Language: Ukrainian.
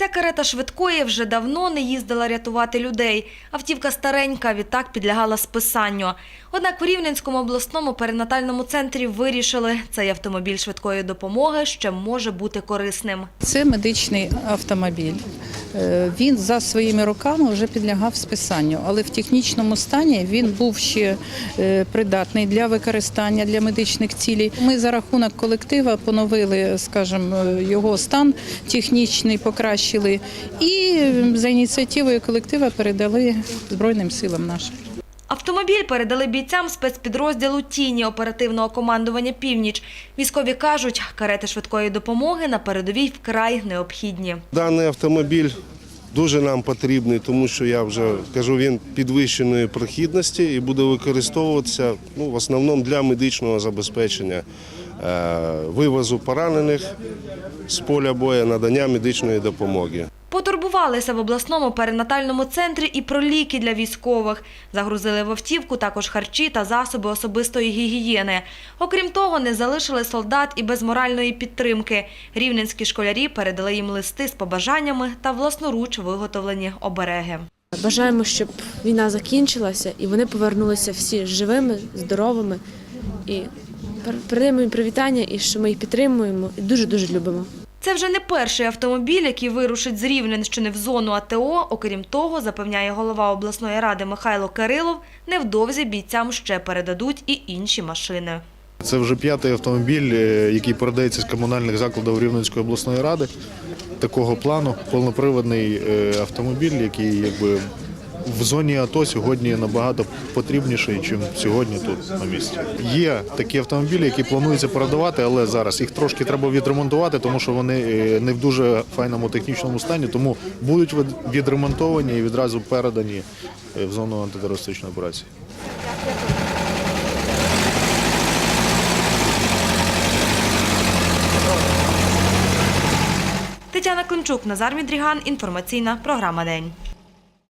Ця карета швидкої вже давно не їздила рятувати людей. Автівка старенька, відтак підлягала списанню. Однак в Рівненському обласному перинатальному центрі вирішили, цей автомобіль швидкої допомоги ще може бути корисним. Це медичний автомобіль. Е, Він за своїми роками вже підлягав списанню, але в технічному стані він був ще е, придатний для використання для медичних цілей. Ми за рахунок колектива поновили, скажімо, е, його стан технічний, покращили і за ініціативою колектива передали Збройним силам нашим. Автомобіль передали бійцям спецпідрозділу «Тіні» оперативного командування «Північ». Військові кажуть, карети швидкої допомоги на передовій вкрай необхідні. Даний автомобіль дуже нам потрібний, тому що я вже кажу, він підвищеної прохідності і буде використовуватися ну, в основному для медичного забезпечення вивозу поранених з поля бою, надання медичної допомоги. Потурбувалися в обласному перинатальному центрі і про ліки для військових. Загрузили в автівку також харчі та засоби особистої гігієни. Окрім того, не залишили солдат і без моральної підтримки. Рівненські школярі передали їм листи з побажаннями та власноруч виготовлені обереги. Бажаємо, щоб війна закінчилася і вони повернулися всі живими, здоровими. І передаємо їм привітання, і що ми їх підтримуємо і дуже-дуже любимо. Це вже не перший автомобіль, який вирушить з Рівненщини в зону АТО. Окрім того, запевняє голова обласної ради Михайло Кирилов, невдовзі бійцям ще передадуть і інші машини. Це вже п'ятий автомобіль, е, який передається з комунальних закладів Рівненської обласної ради. Такого плану повноприводний е, автомобіль, який якби в зоні АТО сьогодні набагато потрібніший, ніж сьогодні тут на місці. Є такі автомобілі, які планується передавати, але зараз їх трошки треба відремонтувати, тому що вони е, не в дуже файному технічному стані, тому будуть від- відремонтовані і відразу передані е, в зону антитерористичної операції. Тетяна Климчук, Назар Мідріган. Інформаційна програма День.